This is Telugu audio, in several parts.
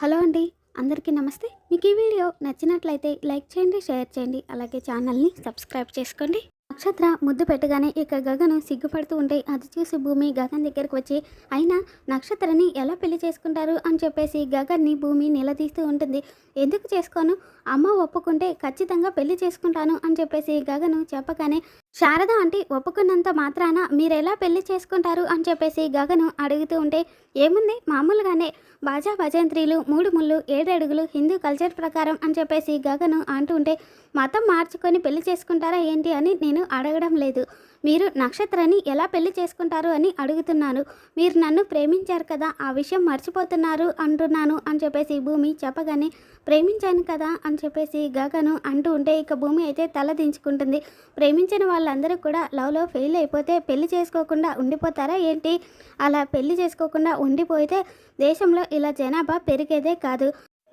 హలో అండి అందరికీ నమస్తే. మీకు ఈ వీడియో నచ్చినట్లయితే లైక్ చేయండి షేర్ చేయండి అలాగే ఛానల్ని సబ్స్క్రైబ్ చేసుకోండి. నక్షత్ర ముద్దు పెట్టగానే ఇక గగను సిగ్గుపడుతూ ఉంటే అది చూసి భూమి గగన్ దగ్గరకు వచ్చి అయినా నక్షత్రని ఎలా పెళ్ళి చేసుకుంటారు? అని చెప్పేసి గగన్ని భూమి నిలదీస్తూ ఉంటుంది. ఎందుకు చేసుకోను? అమ్మ ఒప్పుకుంటే ఖచ్చితంగా పెళ్ళి చేసుకుంటాను అని చెప్పేసి గగను చెప్పగానే శారద ఆంటీ ఒప్పుకున్నంత మాత్రాన మీరెలా పెళ్ళి చేసుకుంటారు? అని చెప్పేసి గగను అడుగుతూ ఉంటే ఏముంది? మామూలుగానే బాజా భజంత్రీలు మూడు ముళ్ళు ఏడడుగులు హిందూ కల్చర్ ప్రకారం అని చెప్పేసి గగను అంటూ ఉంటే మతం మార్చుకొని పెళ్ళి చేసుకుంటారా ఏంటి? అని నేను అడగడం లేదు. మీరు నక్షత్రాన్ని ఎలా పెళ్ళి చేసుకుంటారు అని అడుగుతున్నాను. మీరు నన్ను ప్రేమించారు కదా ఆ విషయం మర్చిపోతున్నారు అంటున్నాను అని చెప్పేసి భూమి చెప్పగానే ప్రేమించాను కదా అని చెప్పేసి గగను అంటూ ఉంటే ఇక భూమి అయితే తల దించుకుంటుంది. ప్రేమించిన వాళ్ళందరూ కూడా లవ్లో ఫెయిల్ అయిపోతే పెళ్ళి చేసుకోకుండా ఉండిపోతారా ఏంటి? అలా పెళ్ళి చేసుకోకుండా ఉండిపోతే దేశంలో ఇలా జనాభా పెరిగేదే కాదు.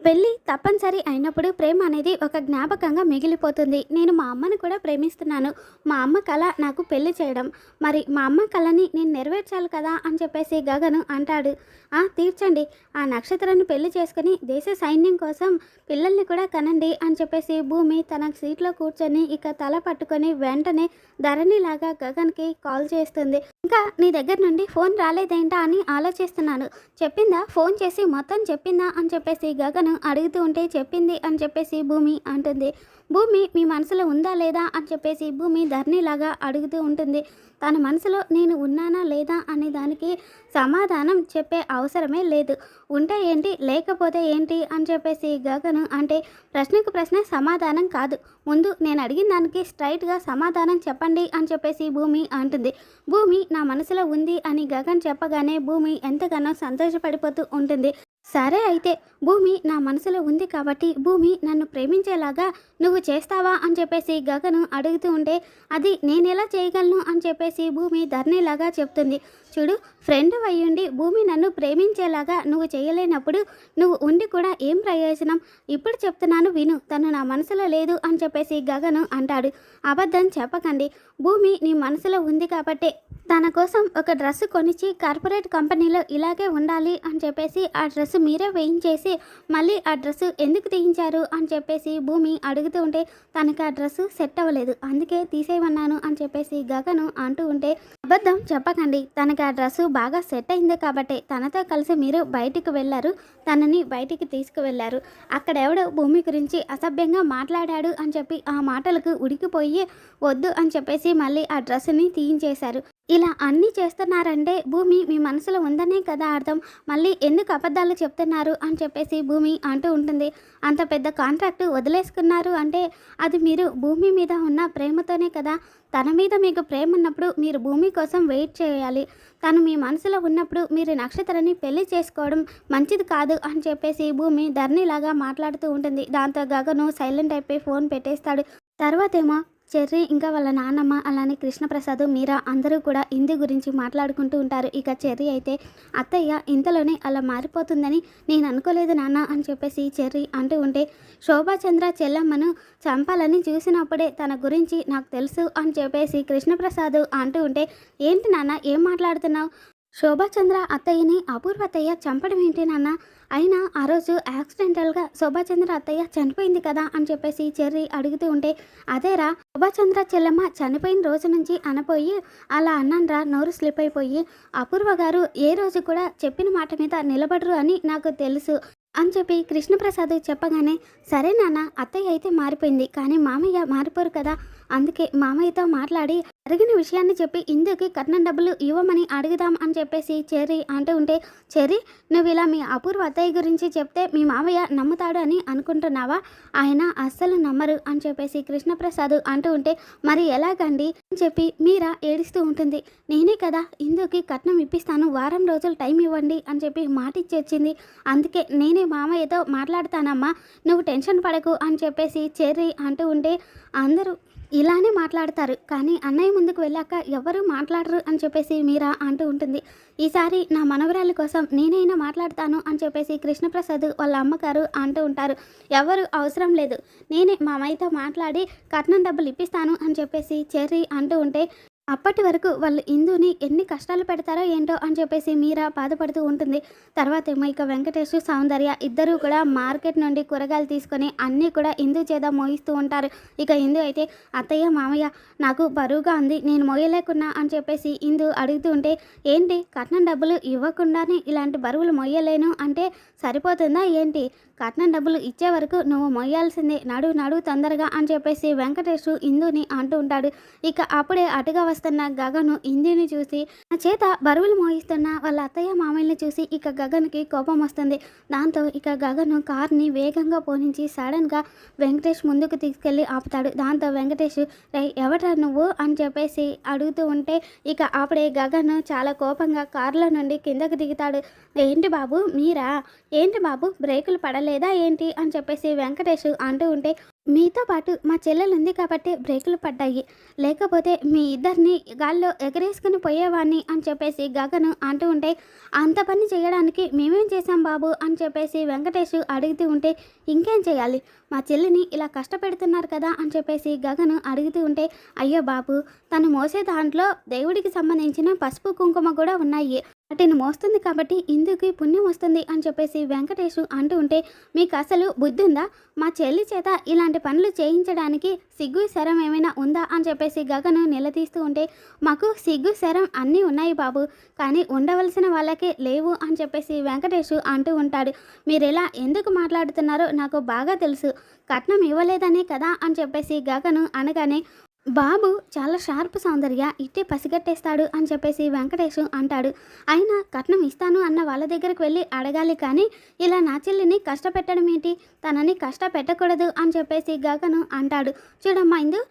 పెళ్ళి తప్పనిసరి అయినప్పుడు ప్రేమ అనేది ఒక జ్ఞాపకంగా మిగిలిపోతుంది. నేను మా అమ్మను కూడా ప్రేమిస్తున్నాను. మా అమ్మ కళ నాకు పెళ్ళి చేయడం. మరి మా అమ్మ కళని నేను నెరవేర్చాలి కదా అని చెప్పేసి గగను అంటాడు. ఆ తీర్చండి. ఆ నక్షత్రాన్ని పెళ్ళి చేసుకుని దేశ సైన్యం కోసం పిల్లల్ని కూడా కనండి అని చెప్పేసి భూమి తన సీట్లో కూర్చొని ఇక తల పట్టుకొని వెంటనే ధరణిలాగా గగన్కి కాల్ చేస్తుంది. ఇంకా నీ దగ్గర నుండి ఫోన్ రాలేదేంటా అని ఆలోచిస్తున్నాను. చెప్పిందా? ఫోన్ చేసి మొత్తం చెప్పిందా అని చెప్పేసి గగను అడుగుతూ ఉంటే చెప్పింది అని చెప్పేసి భూమి అంటుంది. భూమి మీ మనసులో ఉందా లేదా అని చెప్పేసి భూమి ధరణిలాగా అడుగుతూ ఉంటుంది. తన మనసులో నేను ఉన్నానా లేదా అనే దానికి సమాధానం చెప్పే అవసరమే లేదు. ఉంటే ఏంటి? లేకపోతే ఏంటి? అని చెప్పేసి గగను అంటే ప్రశ్నకు ప్రశ్న సమాధానం కాదు. ముందు నేను అడిగిన దానికి స్ట్రైట్గా సమాధానం చెప్పండి అని చెప్పేసి భూమి అంటుంది. భూమి నా మనసులో ఉంది అని గగన్ చెప్పగానే భూమి ఎంతగానో సంతోషపడిపోతూ ఉంటుంది. సరే అయితే భూమి నా మనసులో ఉంది కాబట్టి భూమి నన్ను ప్రేమించేలాగా నువ్వు చేస్తావా అని చెప్పేసి గగను అడుగుతూ ఉంటే అది నేను ఎలా చేయగలను అని చెప్పేసి భూమి ధర్నీలాగా చెప్తుంది. చూడు ఫ్రెండ్ అయ్యుండి భూమి నన్ను ప్రేమించేలాగా నువ్వు చేయలేనప్పుడు నువ్వు ఉండి కూడా ఏం ప్రయోజనం? ఇప్పుడు చెప్తున్నాను విను తను నా మనసులో లేదు అని చెప్పేసి గగను అంటాడు. అబద్ధం చెప్పకండి భూమి నీ మనసులో ఉంది కాబట్టే తన కోసం ఒక డ్రెస్ కొనిచ్చి కార్పొరేట్ కంపెనీలో ఇలాగే ఉండాలి అని చెప్పేసి ఆ డ్రెస్ మీరే వేయించేసి మళ్ళీ ఆ డ్రెస్ ఎందుకు తీయించారు అని చెప్పేసి భూమి అడుగుతూ ఉంటే తనకి ఆ డ్రెస్ సెట్ అవ్వలేదు. అందుకే తీసేయమన్నాను అని చెప్పేసి గగను అంటూ ఉంటే అబద్ధం చెప్పకండి. తనకి ఆ డ్రెస్ బాగా సెట్ అయింది కాబట్టి తనతో కలిసి మీరు బయటికి వెళ్ళారు. తనని బయటికి తీసుకువెళ్ళారు. అక్కడ ఎవడో భూమి గురించి అసభ్యంగా మాట్లాడాడు అని చెప్పి ఆ మాటలకు ఉడికిపోయి వద్దు అని చెప్పేసి మళ్ళీ ఆ డ్రెస్ని తీయించేశారు. ఇలా అన్నీ చేస్తున్నారంటే భూమి మీ మనసులో ఉందనే కదా అర్థం. మళ్ళీ ఎందుకు అబద్ధాలు చెప్తున్నారు అని చెప్పేసి భూమి అంటూ ఉంటుంది. అంత పెద్ద కాంట్రాక్ట్ వదిలేసుకున్నారు అంటే అది మీరు భూమి మీద ఉన్న ప్రేమతోనే కదా. తన మీద మీకు ప్రేమ ఉన్నప్పుడు మీరు భూమి కోసం వెయిట్ చేయాలి. తను మీ మనసులో ఉన్నప్పుడు మీరు నక్షత్రాన్ని పెళ్ళి చేసుకోవడం మంచిది కాదు అని చెప్పేసి భూమి ధరణిలాగా మాట్లాడుతూ ఉంటుంది. దాంతో గగను సైలెంట్ అయిపోయి ఫోన్ పెట్టేస్తాడు. తర్వాతేమో చెర్రీ ఇంకా వాళ్ళ నాన్నమ్మ అలానే కృష్ణప్రసాద్ మీరా అందరూ కూడా హిందీ గురించి మాట్లాడుకుంటూ ఉంటారు. ఇక చెర్రీ అయితే అత్తయ్య ఇంతలోనే అలా మారిపోతుందని నేను అనుకోలేదు నాన్న అని చెప్పేసి చెర్రీ అంటూ ఉంటే శోభాచంద్ర చెల్లమ్మను చంపాలని చూసినప్పుడే తన గురించి నాకు తెలుసు అని చెప్పేసి కృష్ణప్రసాద్ అంటూ ఉంటే ఏంటి నాన్న ఏం మాట్లాడుతున్నావు? శోభాచంద్ర అత్తయ్యని అపూర్వ అత్తయ్య చంపడం ఏంటి నాన్న? అయినా ఆ రోజు యాక్సిడెంటల్గా శోభాచంద్ర అత్తయ్య చనిపోయింది కదా అని చెప్పేసి చెర్రి అడుగుతూ ఉంటే అదేరా శోభాచంద్ర చెల్లెమ్మ చనిపోయిన రోజు నుంచి అనపోయి అలా అన్నాన్రా నోరు స్లిప్ అయిపోయి. అపూర్వ గారు ఏ రోజు కూడా చెప్పిన మాట మీద నిలబడరు అని నాకు తెలుసు అని చెప్పి కృష్ణప్రసాద్ చెప్పగానే సరే నాన్న అత్తయ్య అయితే మారిపోయింది కానీ మామయ్య మారిపోరు కదా. అందుకే మామయ్యతో మాట్లాడి జరిగిన విషయాన్ని చెప్పి ఇందుకి కట్నం డబ్బులు ఇవ్వమని అడుగుదాం అని చెప్పేసి చెర్రీ అంటూ ఉంటే చెర్రీ నువ్వు ఇలా మీ అపూర్వ అత్తయ్య గురించి చెప్తే మీ మామయ్య నమ్ముతాడు అని అనుకుంటున్నావా? ఆయన అస్సలు నమ్మరు అని చెప్పేసి కృష్ణప్రసాద్ అంటూ ఉంటే మరి ఎలాగండి? అని చెప్పి మీరా ఏడుస్తూ ఉంటుంది. నేనే కదా ఇందుకి కట్నం ఇప్పిస్తాను వారం రోజులు టైం ఇవ్వండి అని చెప్పి మాట ఇచ్చి వచ్చింది. అందుకే నేనే మామయ్యతో మాట్లాడతానమ్మా నువ్వు టెన్షన్ పడకు అని చెప్పేసి చెర్రీ అంటూ ఉంటే అందరూ ఇలానే మాట్లాడతారు. కానీ అన్నయ్య ముందుకు వెళ్ళాక ఎవరు మాట్లాడరు అని చెప్పేసి మీరా అంటూ ఉంటుంది. ఈసారి నా మనవరాలి కోసం నేనైనా మాట్లాడతాను అని చెప్పేసి కృష్ణప్రసాద్ వాళ్ళ అమ్మగారు అంటూ ఉంటారు. ఎవరు? అవసరం లేదు. నేనే మా అమ్మాయితో మాట్లాడి కట్నం డబ్బులు ఇప్పిస్తాను అని చెప్పేసి చెర్రీ అంటూ ఉంటే అప్పటి వరకు వాళ్ళు ఇందుని ఎన్ని కష్టాలు పెడతారో ఏంటో అని చెప్పేసి మీరా బాధపడుతూ ఉంటుంది. తర్వాత ఏమో ఇక వెంకటేష్ సౌందర్య ఇద్దరూ కూడా మార్కెట్ నుండి కూరగాయలు తీసుకొని అన్నీ కూడా ఇందు చేత మోయిస్తూ ఉంటారు. ఇక ఇందు అయితే అత్తయ్య మామయ్య నాకు బరువుగా ఉంది నేను మోయలేకున్నా అని చెప్పేసి ఇందు అడుగుతూ ఉంటే ఏంటి కట్నం డబ్బులు ఇవ్వకుండానే ఇలాంటి బరువులు మొయ్యలేను అంటే సరిపోతుందా ఏంటి? కట్నం డబ్బులు ఇచ్చే వరకు నువ్వు మొయ్యాల్సిందే నడు నడు తొందరగా అని చెప్పేసి వెంకటేష్ ఇందుని అంటూ ఉంటాడు. ఇక అప్పుడే అటుగా చేస్తున్న గగను ఇందుని చూసి నా చేత బరువులు మోయిస్తున్న వాళ్ళ అత్తయ్య మామయ్యని చూసి ఇక గగన్కి కోపం వస్తుంది. దాంతో ఇక గగను కార్ని వేగంగా పోనించి సడన్గా వెంకటేష్ ముందుకు తీసుకెళ్ళి ఆపుతాడు. దాంతో వెంకటేష్ రై ఎవటా నువ్వు? అని చెప్పేసి అడుగుతూ ఉంటే ఇక అప్పుడే గగన్ చాలా కోపంగా కారులో నుండి కిందకు దిగుతాడు. ఏంటి బాబు మీరా? ఏంటి బాబు బ్రేకులు పడలేదా ఏంటి? అని చెప్పేసి వెంకటేష్ అంటూ ఉంటే మీతో పాటు మా చెల్లెలు ఉంది కాబట్టి బ్రేకులు పడ్డాయి. లేకపోతే మీ ఇద్దరిని గాల్లో ఎగరేసుకుని పోయేవాడిని అని చెప్పేసి గగను అంటూ ఉంటే అంత పని చేయడానికి మేమేం చేశాం బాబు అని చెప్పేసి వెంకటేష్ అడుగుతూ ఉంటే ఇంకేం చేయాలి? మా చెల్లిని ఇలా కష్టపెడుతున్నారు కదా అని చెప్పేసి గగను అడుగుతూ ఉంటే అయ్యో బాబు తను మోసే దాంట్లో దేవుడికి సంబంధించిన పసుపు కుంకుమ కూడా ఉన్నాయి. వాటిని మోస్తుంది కాబట్టి ఇందుకు పుణ్యం వస్తుంది అని చెప్పేసి వెంకటేష్ అంటూ ఉంటే మీకు అసలు బుద్ధి ఉందా మా చెల్లి చేత ఇలాంటి పనులు చేయించడానికి సిగ్గు శరం ఏమైనా ఉందా? అని చెప్పేసి గగను నిలదీస్తూ ఉంటే మాకు సిగ్గు శరం అన్నీ ఉన్నాయి బాబు కానీ ఉండవలసిన వాళ్ళకే లేవు అని చెప్పేసి వెంకటేష్ అంటూ ఉంటాడు. మీరు ఇలా ఎందుకు మాట్లాడుతున్నారో నాకు బాగా తెలుసు కట్నం ఇవ్వలేదనే కదా అని చెప్పేసి గగను అనగానే బాబు చాలా షార్ప్ సౌందర్య ఇట్టే పసిగట్టేస్తాడు అని చెప్పేసి వెంకటేష్ అంటాడు. అయినా కట్నం ఇస్తాను అన్న వాళ్ళ దగ్గరికి వెళ్ళి అడగాలి కానీ ఇలా నా చెల్లిని కష్టపెట్టడం ఏంటి? తనని కష్టపెట్టకూడదు అని చెప్పేసి గగను అంటాడు. చూడమ్మా ఇందు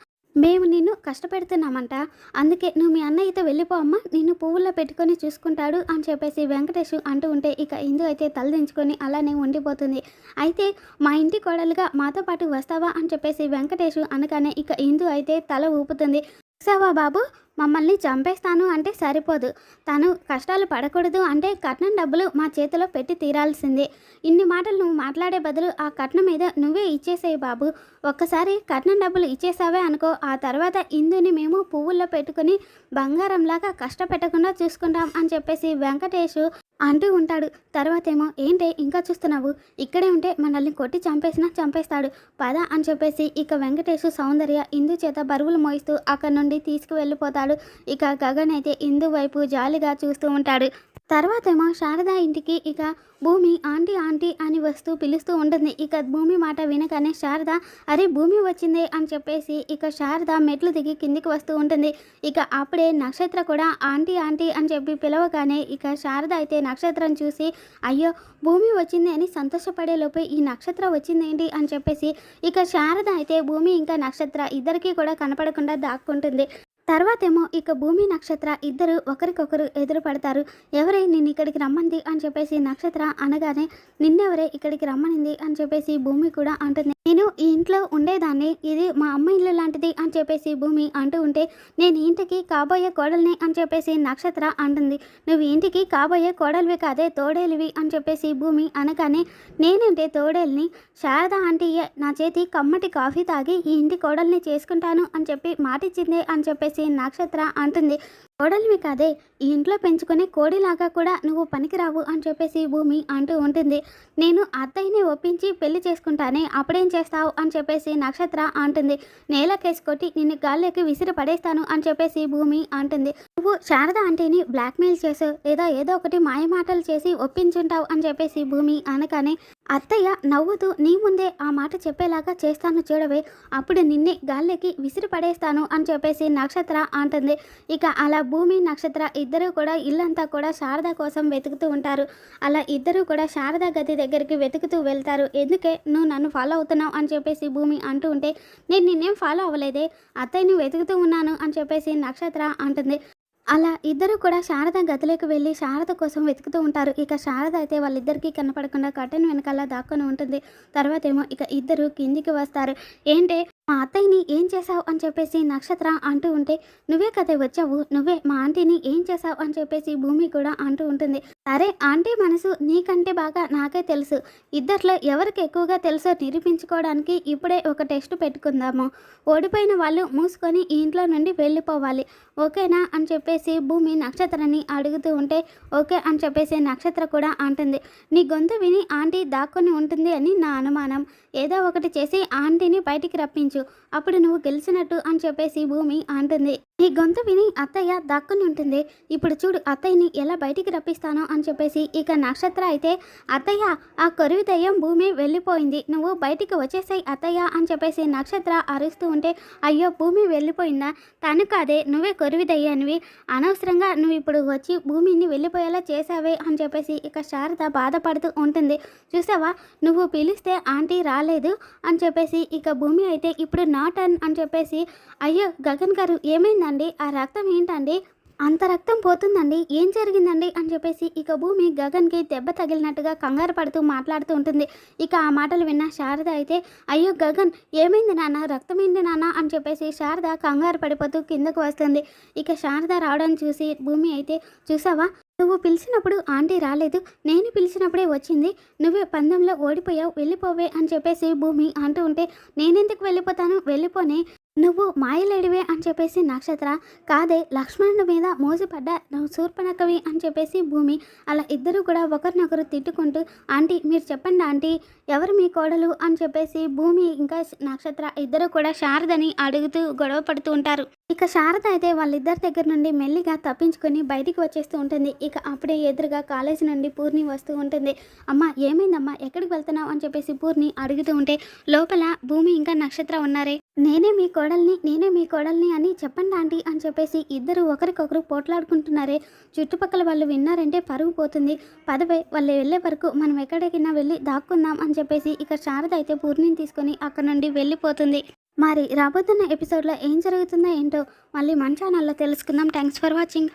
మేము నిన్ను కష్టపెడుతున్నామంట. అందుకే నువ్వు మీ అన్నయ్యతో వెళ్ళిపోమ్మా నిన్ను పువ్వుల్లో పెట్టుకొని చూసుకుంటాడు అని చెప్పేసి వెంకటేష్ అంటూ ఉంటే ఇక ఇందు అయితే తలదించుకొని అలానే ఉండిపోతుంది. అయితే మా ఇంటి కోడలుగా మాతో పాటు వస్తావా అని చెప్పేసి వెంకటేష్ అనగానే ఇక ఇందు అయితే తల ఊపుతుంది. చూసావా బాబు? మమ్మల్ని చంపేస్తాను అంటే సరిపోదు. తను కష్టాలు పడకూడదు అంటే కట్నం డబ్బులు మా చేతిలో పెట్టి తీరాల్సిందే. ఇన్ని మాటలు నువ్వు మాట్లాడే బదులు ఆ కట్నం మీద నువ్వే ఇచ్చేసేయి బాబు. ఒక్కసారి కట్నం డబ్బులు ఇచ్చేసావే అనుకో ఆ తర్వాత ఇందుని మేము పువ్వుల్లో పెట్టుకుని బంగారంలాగా కష్టపెట్టకుండా చూసుకుంటాం అని చెప్పేసి వెంకటేష్ అంటూ ఉంటాడు. తర్వాత ఏమో ఏంటి ఇంకా చూస్తున్నావు? ఇక్కడే ఉంటే మనల్ని కొట్టి చంపేసినా చంపేస్తాడు. పద అని చెప్పేసి ఇక వెంకటేష్ సౌందర్య ఇందు చేత బరువులు మోయిస్తూ అక్కడి నుండి తీసుకువెళ్ళిపోతాడు. ఇక గగన్ అయితే ఇందు వైపు జాలిగా చూస్తూ ఉంటాడు. తర్వాత ఏమో శారద ఇంటికి ఇక భూమి ఆంటీ ఆంటీ అని వస్తూ పిలుస్తూ ఉంటుంది. ఇక భూమి మాట వినగానే శారద అరే భూమి వచ్చింది అని చెప్పేసి ఇక శారద మెట్లు దిగి కిందికి వస్తూ ఉంటుంది. ఇక అప్పుడే నక్షత్ర కూడా ఆంటీ ఆంటీ అని చెప్పి పిలవగానే ఇక శారద అయితే నక్షత్రం చూసి అయ్యో భూమి వచ్చింది అని సంతోషపడే లోపే ఈ నక్షత్రం వచ్చిందేంటి అని చెప్పేసి ఇక శారద అయితే భూమి ఇంకా నక్షత్ర ఇద్దరికీ కూడా కనపడకుండా దాక్కుంటుంది. తర్వాతేమో ఇక భూమి నక్షత్ర ఇద్దరు ఒకరికొకరు ఎదురు పడతారు ఎవరే నిన్ను ఇక్కడికి రమ్మంది అని చెప్పేసి నక్షత్ర అనగానే నిన్నెవరే ఇక్కడికి రమ్మనింది అని చెప్పేసి భూమి కూడా అంటుంది. నేను ఈ ఇంట్లో ఉండేదాన్ని ఇది మా అమ్మ ఇల్లు లాంటిది అని చెప్పేసి భూమి అంటూ ఉంటే నేను ఇంటికి కాబోయే కోడల్ని అని చెప్పేసి నక్షత్ర అంటుంది. నువ్వు ఇంటికి కాబోయే కోడలివి కాదే తోడేలివి అని చెప్పేసి భూమి అనగానే నేనంటే తోడేల్ని శారద ఆంటీయే నా చేతి కమ్మటి కాఫీ తాగి ఈ ఇంటి కోడల్ని చేసుకుంటాను అని చెప్పి మాటిచ్చిందే అని చెప్పేసి నక్షత్ర అంటుంది. కోడలివి కాదే ఈ ఇంట్లో పెంచుకునే కోడిలాగా కూడా నువ్వు పనికిరావు అని చెప్పేసి భూమి అంటూ ఉంటుంది. నేను అత్తయ్యని ఒప్పించి పెళ్ళి చేసుకుంటానే అప్పుడేం చేస్తావు అని చెప్పేసి నక్షత్ర అంటుంది. నేలకేసి కొట్టి నిన్ను గాల్లోకి విసిరి పడేస్తాను అని చెప్పేసి భూమి అంటుంది. నువ్వు శారద ఆంటీని బ్లాక్మెయిల్ చేసావు లేదా ఏదో ఒకటి మాయమాటలు చేసి ఒప్పించుంటావు అని చెప్పేసి భూమి అనగానే అత్తయ్య నవ్వుతూ నీ ముందే ఆ మాట చెప్పేలాగా చేస్తాను చూడవే అప్పుడు నిన్నే గాల్లోకి విసిరి పడేస్తాను అని చెప్పేసి నక్షత్ర అంటుంది. ఇక అలా భూమి నక్షత్ర ఇద్దరూ కూడా ఇల్లంతా కూడా శారద కోసం వెతుకుతూ ఉంటారు. అలా ఇద్దరూ కూడా శారద గది దగ్గరికి వెతుకుతూ వెళ్తారు. ఎందుకే? నువ్వు నన్ను ఫాలో అవుతున్నావు అని చెప్పేసి భూమి అంటూ ఉంటే నేను నిన్నేం ఫాలో అవ్వలేదే అత్తయ్యని వెతుకుతూ ఉన్నాను అని చెప్పేసి నక్షత్ర అంటుంది. అలా ఇద్దరు కూడా శారద గదిలోకి వెళ్ళి శారద కోసం వెతుకుతూ ఉంటారు. ఇక శారద అయితే వాళ్ళిద్దరికీ కనపడకుండా కర్టెన్ వెనకాల దాక్కొని ఉంటుంది. తర్వాత ఏమో ఇక ఇద్దరు కిందికి వస్తారు. ఏంటి మా అత్తయ్యని ఏం చేశావు అని చెప్పేసి నక్షత్ర అంటూ ఉంటే నువ్వే కదే వచ్చావు నువ్వే మా ఆంటీని ఏం చేశావు అని చెప్పేసి భూమి కూడా అంటూ ఉంటుంది. సరే ఆంటీ మనసు నీకంటే బాగా నాకే తెలుసు. ఇద్దట్లో ఎవరికి ఎక్కువగా తెలుసో నిరూపించుకోవడానికి ఇప్పుడే ఒక టెస్ట్ పెట్టుకుందాము. ఓడిపోయిన వాళ్ళు మూసుకొని ఈ ఇంట్లో నుండి వెళ్ళిపోవాలి. ఓకేనా? అని చెప్పేసి భూమి నక్షత్రని అడుగుతూ ఉంటే ఓకే అని చెప్పేసి నక్షత్ర కూడా అంటుంది. నీ గొంతు విని ఆంటీ దాక్కుని ఉంటుంది అని నా అనుమానం. ఏదో ఒకటి చేసి ఆంటీని బయటికి రప్పించు. అప్పుడు నువ్వు గెలిచినట్టు అని చెప్పేసి భూమి అంటుంది. ఈ గొంతు విని అత్తయ్య దక్కుని ఉంటుంది. ఇప్పుడు చూడు అత్తయ్యని ఎలా బయటికి రప్పిస్తానో అని చెప్పేసి ఇక నక్షత్ర అయితే అత్తయ్య ఆ కొరివి దయ్యం భూమి వెళ్ళిపోయింది. నువ్వు బయటికి వచ్చేసాయి అత్తయ్య అని చెప్పేసి నక్షత్ర అరుస్తూ ఉంటే అయ్యో భూమి వెళ్ళిపోయిందా? తను కాదే నువ్వే కొరివి దయ్యానివి. అనవసరంగా నువ్వు ఇప్పుడు వచ్చి భూమిని వెళ్ళిపోయేలా చేసావే అని చెప్పేసి ఇక శారద బాధపడుతూ ఉంటుంది. చూసావా? నువ్వు పిలిస్తే ఆంటీ రాలేదు అని చెప్పేసి ఇక భూమి అయితే ఇప్పుడు నా టర్న్ అని చెప్పేసి అయ్యో గగన్ గారు ఏమైంది ఏమైందండి ఆ రక్తం ఏంటండి? అంత రక్తం పోతుందండి. ఏం జరిగిందండి? అని చెప్పేసి ఇక భూమి గగన్కి దెబ్బ తగిలినట్టుగా కంగారు పడుతూ మాట్లాడుతూ ఉంటుంది. ఇక ఆ మాటలు విన్న శారద అయితే అయ్యో గగన్ ఏమైంది నాన్న? రక్తం ఏంటి నాన్న? అని చెప్పేసి శారద కంగారు పడిపోతూ కిందకు వస్తుంది. ఇక శారద రావడం చూసి భూమి అయితే చూసావా? నువ్వు పిలిచినప్పుడు ఆంటీ రాలేదు. నేను పిలిచినప్పుడే వచ్చింది. నువ్వే పందెంలో ఓడిపోయావు. వెళ్ళిపోవే అని చెప్పేసి భూమి అంటూ ఉంటే నేనెందుకు వెళ్ళిపోతాను? వెళ్ళిపోనే. నువ్వు మాయలేడివే అని చెప్పేసి నక్షత్ర కాదే లక్ష్మణుడి మీద మోజుపడ్డ నువ్వు శూర్పణకవి అని చెప్పేసి భూమి అలా ఇద్దరు కూడా ఒకరినొకరు తిట్టుకుంటూ ఆంటీ మీరు చెప్పండి ఆంటీ ఎవరు మీ కోడలు? అని చెప్పేసి భూమి ఇంకా నక్షత్ర ఇద్దరు కూడా శారదని అడుగుతూ గొడవ పడుతూ ఉంటారు. ఇక శారద అయితే వాళ్ళిద్దరి దగ్గర నుండి మెల్లిగా తప్పించుకొని బయటికి వచ్చేస్తూ ఉంటుంది. ఇక అప్పుడే ఎదురుగా కాలేజీ నుండి పూర్ణి వస్తూ ఉంటుంది. అమ్మ ఏమైందమ్మా? ఎక్కడికి వెళ్తున్నావు? అని చెప్పేసి పూర్ణి అడుగుతూ ఉంటే లోపల భూమి ఇంకా నక్షత్ర ఉన్నారే. నేనే మీ కోడల్ని నేనే మీ కోడల్ని అని చెప్పండి ఆంటీ అని చెప్పేసి ఇద్దరు ఒకరికొకరు పోట్లాడుకుంటున్నారే. చుట్టుపక్కల వాళ్ళు విన్నారంటే పరుగు పోతుంది. పదవే వాళ్ళు వెళ్ళే వరకు మనం ఎక్కడికైనా వెళ్ళి దాక్కుందాం అని చెప్పేసి ఇక శారద అయితే పూర్ణిని తీసుకొని అక్కడ నుండి వెళ్ళిపోతుంది. మరి రాబోతున్న ఎపిసోడ్లో ఏం జరుగుతుందో ఏంటో మళ్ళీ మన ఛానల్లో తెలుసుకుందాం. Thanks for watching